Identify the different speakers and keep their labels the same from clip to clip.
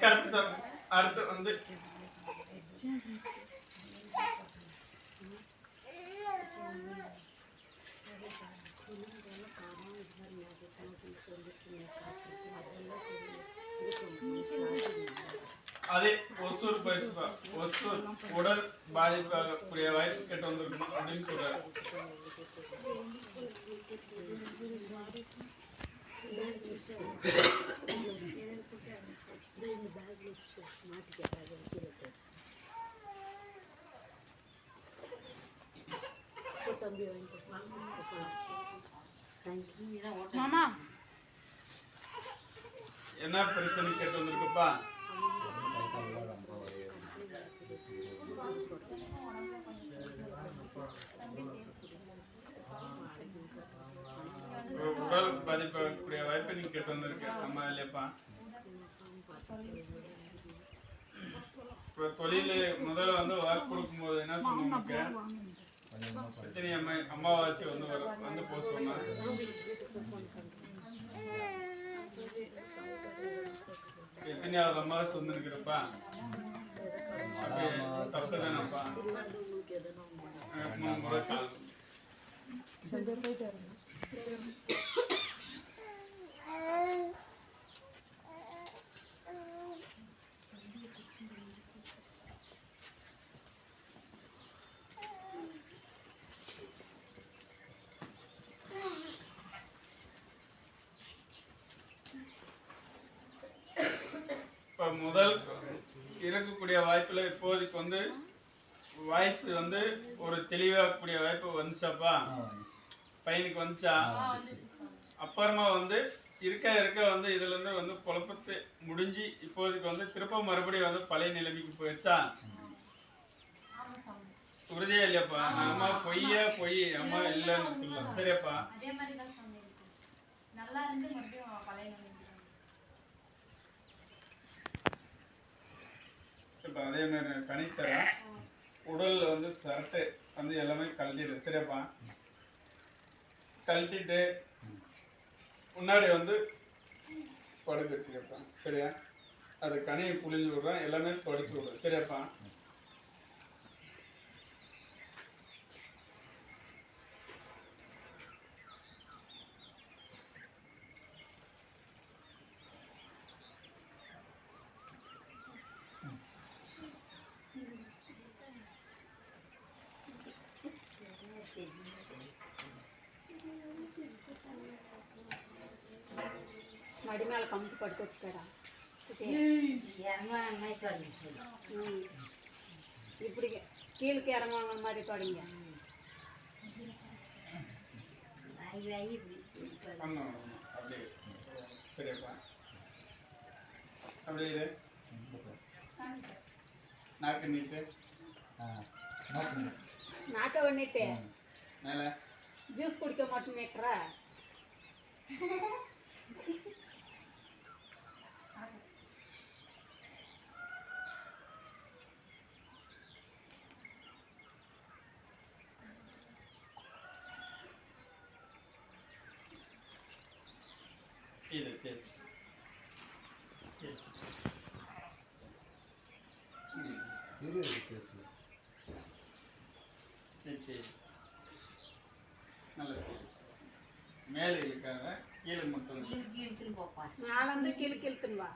Speaker 1: Correct sir ಅರ್ಧ ಒಂದು அதே ஒசூர் பரிசுப்பா ஒசூர் உடல் பாதிப்பாகக்கூடிய வாய்ப்பு கெட்டு வந்திருக்கணும் அப்படின்னு சொல்றாரு.
Speaker 2: மாமா.
Speaker 1: என்ன பிரச்சனை கேட்டு வந்திருக்குப்பா? உடல் பாதிப்பாகக்கூடிய வாய்ப்பு நீங்க கேட்டு வந்திருக்கு அம்மா இல்லையாப்பா இப்போ தொழில் முதல்ல வந்து வாக்கு கொடுக்கும்போது என்ன சொன்னாங்க? எத்தனை அம்மா அமாவாசை வந்து வர வந்து போக சொன்னாங்க? எத்தனையாவது அமாவாசை வந்து முதல் இருக்கக்கூடிய வாய்ப்புல இப்போதைக்கு வந்து வாய்ஸ் வந்து ஒரு தெளிவாகக்கூடிய வாய்ப்பு வந்துச்சாப்பா? பையனுக்கு வந்துச்சா? அப்புறமா வந்து இருக்க இருக்க வந்து இதுல இருந்து வந்து குழப்பத்தை முடிஞ்சு இப்போதைக்கு வந்து திரும்ப மறுபடியும் வந்து பழைய நிலைமைக்கு போயிடுச்சா உறுதியா இல்லையாப்பா? அம்மா பொய்யா பொய்? அம்மா இல்லைன்னு சொல்லலாம் சரியாப்பா
Speaker 3: அதே மாதிரி தான் சொன்னேன் நல்லா இருந்து மறுபடியும் பழைய நிலைமைக்கு வந்துடும்.
Speaker 1: இப்போ அதே மாதிரி கணித்தரேன் உடல்ல வந்து சரட்டு வந்து எல்லாமே கழட்டிடு. சரியாப்பா? கழட்டிட்டு முன்னாடி வந்து படுக்க வச்சுக்கப்பா சரியா? அது கனியை புளிஞ்சு விடுறேன். எல்லாமே தொடச்சு விடுறேன். சரியாப்பா? మడి మేళ కంపు పట్టుకొచ్చుకాడా
Speaker 2: ఇప్పుడు కీళ్ళకి
Speaker 1: ఎడమ
Speaker 2: మరి తొడంగ నాకే ఉన్నట్టే
Speaker 1: జ్యూస్ కుడికే మటన్ ఎక్కరా சரி சரி நல்லது மேலே இருக்காங்க. கீழே மட்டும் இருக்கு.
Speaker 2: நாலேருந்து கீழே கிழத்துன்னு வா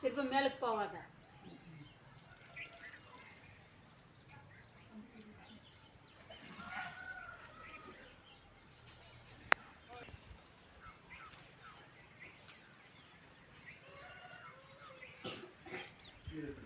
Speaker 2: திரும்ப மேலுக்கு போவாத.
Speaker 1: இருக்கு